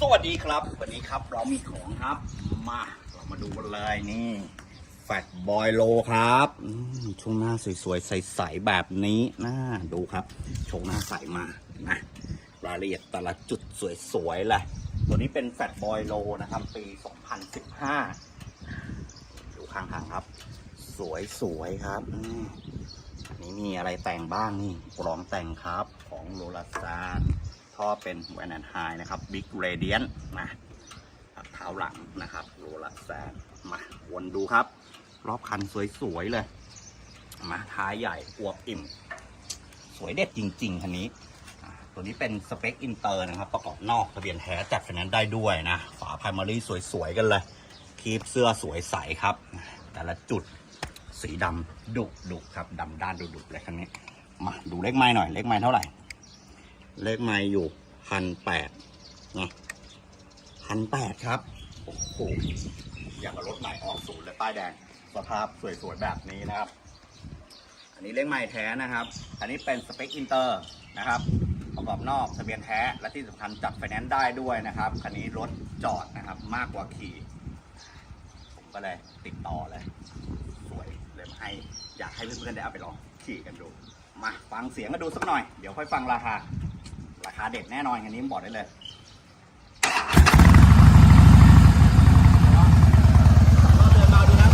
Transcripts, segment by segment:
สวัสดีครับ วันนี้ครับเรามีของครับ มาเรามาดูกันเลยนี่แฟตบอยโลครับช่วงหน้าสวยๆ ใสๆแบบนี้น่าดูครับโชว์หน้าใสมานะรายละเอียดแต่ละจุดสวยๆเลยตัวนี้เป็นแฟตบอยโลนะครับ ปี 2015 ดูข้างๆครับ สวยๆ ครับอันนี้มีอะไรแต่งบ้างนี่กรองแต่งครับของโรลัสซาน ท่อเป็นแวนแอนไฮนะครับบิ๊กเรเดียนนะเท้าหลังนะครับโรลัสซนมาวนดูครับ รอบคันสวยๆเลย มาท้ายใหญ่อวบอิ่ม สวยเด็ดจริงๆคันนี้ ตัวนี้เป็นสเปคอินเตอร์นะครับ ประกอบนอกทะเบียนแท้จัดไฟแนนซ์ได้ด้วยนะ ฝาไพรมารีสวยๆกันเลยคีบเสื้อสวยใสครับ แต่ละจุดสีดำดุดุครับดำด้านดุดุเลยคันนี้ มาดูเลขไม้หน่อยเลขไม้เท่าไหร่ เลขไม้อยู่พันแปดนะพันแปดครับ โอ้โหอย่างกับรถใหม่ออกศูนย์เลยป้ายแดง สภาพสวยๆแบบนี้นะครับ อันนี้เลขไม้แท้นะครับ อันนี้เป็นสเปคอินเตอร์นะครับประกอบนอกทะเบียนแท้และที่สำคัญจัดไฟแนนซ์ได้ด้วยนะครับคันนี้รถจอดนะครับ มากกว่าขี่ผมก็เลยติดต่อเลยสวยเลยให้อยากให้เพื่อนๆได้เอาไปลองขี่กันดู มาฟังเสียงกันดูสักหน่อย เดี๋ยวค่อยฟังราคา ราคาเด็ดแน่นอนคันนี้ผมบอกได้เลย เดินมาดูนะ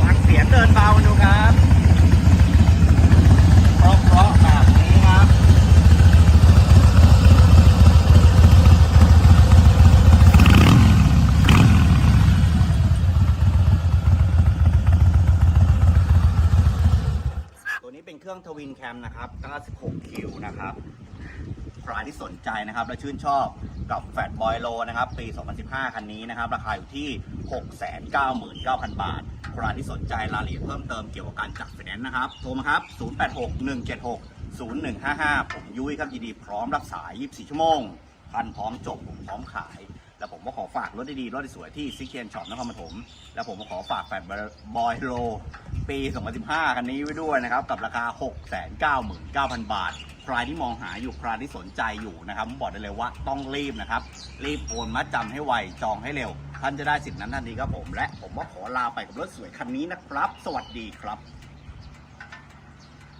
ฟังเสียงเดินเบาดูครับ เพราะเพราะแบบนี้ครับ ตัวนี้เป็นเค รื่องทวินแคมนะครับ 96 คิวนะครับใครที่สนใจนะครับและชื่นชอบกับแฟตบอยโลนะครับ ปี 2015 คันนี้นะครับ ราคาอยู่ที่ 699,000 บาทใครที่สนใจรายละเอียดเพิ่มเติมเกี่ยวกับการจัดไฟแนนซ์นะครับ โทรมาครับ 0861760155 ผมยุ้ยครับยินดีพร้อมรับสาย 24 ชั่วโมง พันพร้อมจบผมพร้อมขาย แล้วผมก็ขอฝากรถดีๆ รถสวยที่ซิกเคนช็อปนครปฐมแล้วผมก็ขอฝากแฟตบอยโลปี 2015 คันนี้ไว้ด้วยนะครับ กับราคา 699,000 บาท ใครที่มองหาอยู่ใครที่สนใจอยู่นะครับผมบอกได้เลยว่าต้องรีบนะครับ รีบโอนมัดจำให้ไว จองให้เร็ว ท่านจะได้สิทธินั้นทันทีครับผม และผมก็ขอลาไปกับรถสวยคันนี้นะครับ สวัสดีครับ